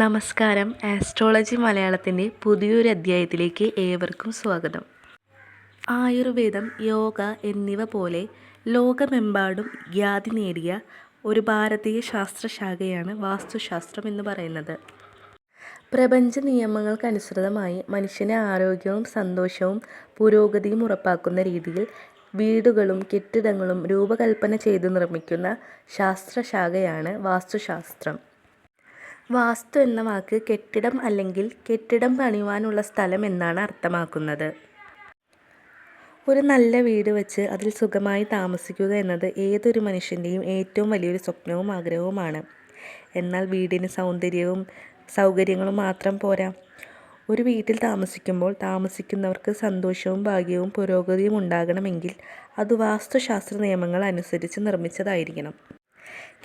നമസ്കാരം. ആസ്ട്രോളജി മലയാളത്തിന്റെ പുതിയൊരു അധ്യായത്തിലേക്ക് ഏവർക്കും സ്വാഗതം. ആയുർവേദം യോഗ എന്നിവ പോലെ ലോകമെമ്പാടും ഖ്യാതി നേടിയ ഒരു ഭാരതീയ ശാസ്ത്രശാഖയാണ് വാസ്തുശാസ്ത്രം എന്ന് പറയുന്നത്. പ്രപഞ്ച നിയമങ്ങൾക്കനുസൃതമായി മനുഷ്യനെ ആരോഗ്യവും സന്തോഷവും പുരോഗതിയും ഉറപ്പാക്കുന്ന രീതിയിൽ വീടുകളും കെട്ടിടങ്ങളും രൂപകൽപ്പന ചെയ്ത് നിർമ്മിക്കുന്ന ശാസ്ത്രശാഖയാണ് വാസ്തുശാസ്ത്രം. വാസ്തു എന്ന വാക്ക് കെട്ടിടം അല്ലെങ്കിൽ കെട്ടിടം പണിയുവാനുള്ള സ്ഥലം എന്നാണ് അർത്ഥമാക്കുന്നത്. ഒരു നല്ല വീട് വെച്ച് അതിൽ സുഖമായി താമസിക്കുക എന്നത് ഏതൊരു മനുഷ്യന്റെയും ഏറ്റവും വലിയൊരു സ്വപ്നവും ആഗ്രഹവുമാണ്. എന്നാൽ വീടിന് സൗന്ദര്യവും സൗകര്യങ്ങളും മാത്രം പോരാ. ഒരു വീട്ടിൽ താമസിക്കുമ്പോൾ താമസിക്കുന്നവർക്ക് സന്തോഷവും ഭാഗ്യവും പുരോഗതിയും ഉണ്ടാകണമെങ്കിൽ അത് വാസ്തുശാസ്ത്ര നിയമങ്ങൾ അനുസരിച്ച് നിർമ്മിച്ചതായിരിക്കണം.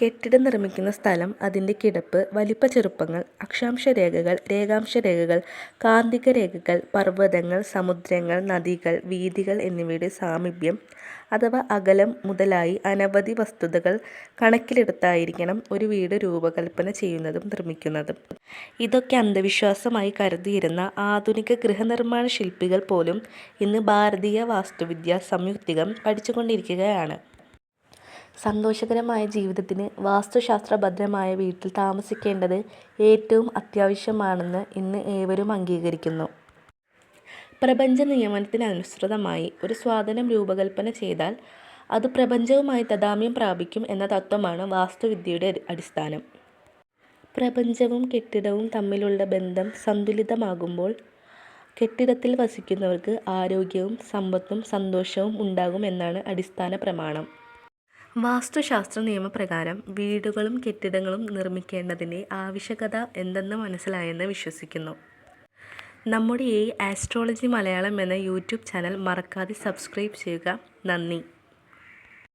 കെട്ടിടം നിർമ്മിക്കുന്ന സ്ഥലം അതിന്റെ കിടപ്പ് വലിപ്പ ചെറുപ്പങ്ങൾ അക്ഷാംശ രേഖകൾ രേഖാംശ രേഖകൾ കാന്തിക രേഖകൾ പർവതങ്ങൾ സമുദ്രങ്ങൾ നദികൾ വീഥികൾ എന്നിവയുടെ സാമീപ്യം അഥവാ അകലം മുതലായി അനവധി വസ്തുതകൾ കണക്കിലെടുത്തായിരിക്കണം ഒരു വീട് രൂപകൽപ്പന ചെയ്യുന്നതും നിർമ്മിക്കുന്നതും. ഇതൊക്കെ അന്ധവിശ്വാസമായി കരുതിയിരുന്ന ആധുനിക ഗൃഹനിർമ്മാണ ശില്പികൾ പോലും ഇന്ന് ഭാരതീയ വാസ്തുവിദ്യ സംയുക്തികം പഠിച്ചുകൊണ്ടിരിക്കുകയാണ്. സന്തോഷകരമായ ജീവിതത്തിന് വാസ്തുശാസ്ത്രഭദ്രമായ വീട്ടിൽ താമസിക്കേണ്ടത് ഏറ്റവും അത്യാവശ്യമാണെന്ന് ഇന്ന് ഏവരും അംഗീകരിക്കുന്നു. പ്രപഞ്ച നിയമനത്തിനനുസൃതമായി ഒരു സ്വാധനം രൂപകൽപ്പന ചെയ്താൽ അത് പ്രപഞ്ചവുമായി തദാമ്യം പ്രാപിക്കും എന്ന തത്വമാണ് വാസ്തുവിദ്യയുടെ അടിസ്ഥാനം. പ്രപഞ്ചവും കെട്ടിടവും തമ്മിലുള്ള ബന്ധം സന്തുലിതമാകുമ്പോൾ കെട്ടിടത്തിൽ വസിക്കുന്നവർക്ക് ആരോഗ്യവും സമ്പത്തും സന്തോഷവും ഉണ്ടാകും എന്നാണ് അടിസ്ഥാന പ്രമാണം. വാസ്തുശാസ്ത്ര നിയമപ്രകാരം വീടുകളും കെട്ടിടങ്ങളും നിർമ്മിക്കേണ്ടതിന്റെ ആവശ്യകത എന്തെന്ന് മനസ്സിലായെന്ന് വിശ്വസിക്കുന്നു. നമ്മുടെ ഈ ആസ്ട്രോളജി മലയാളം എന്ന യൂട്യൂബ് ചാനൽ മറക്കാതെ സബ്സ്ക്രൈബ് ചെയ്യുക. നന്ദി.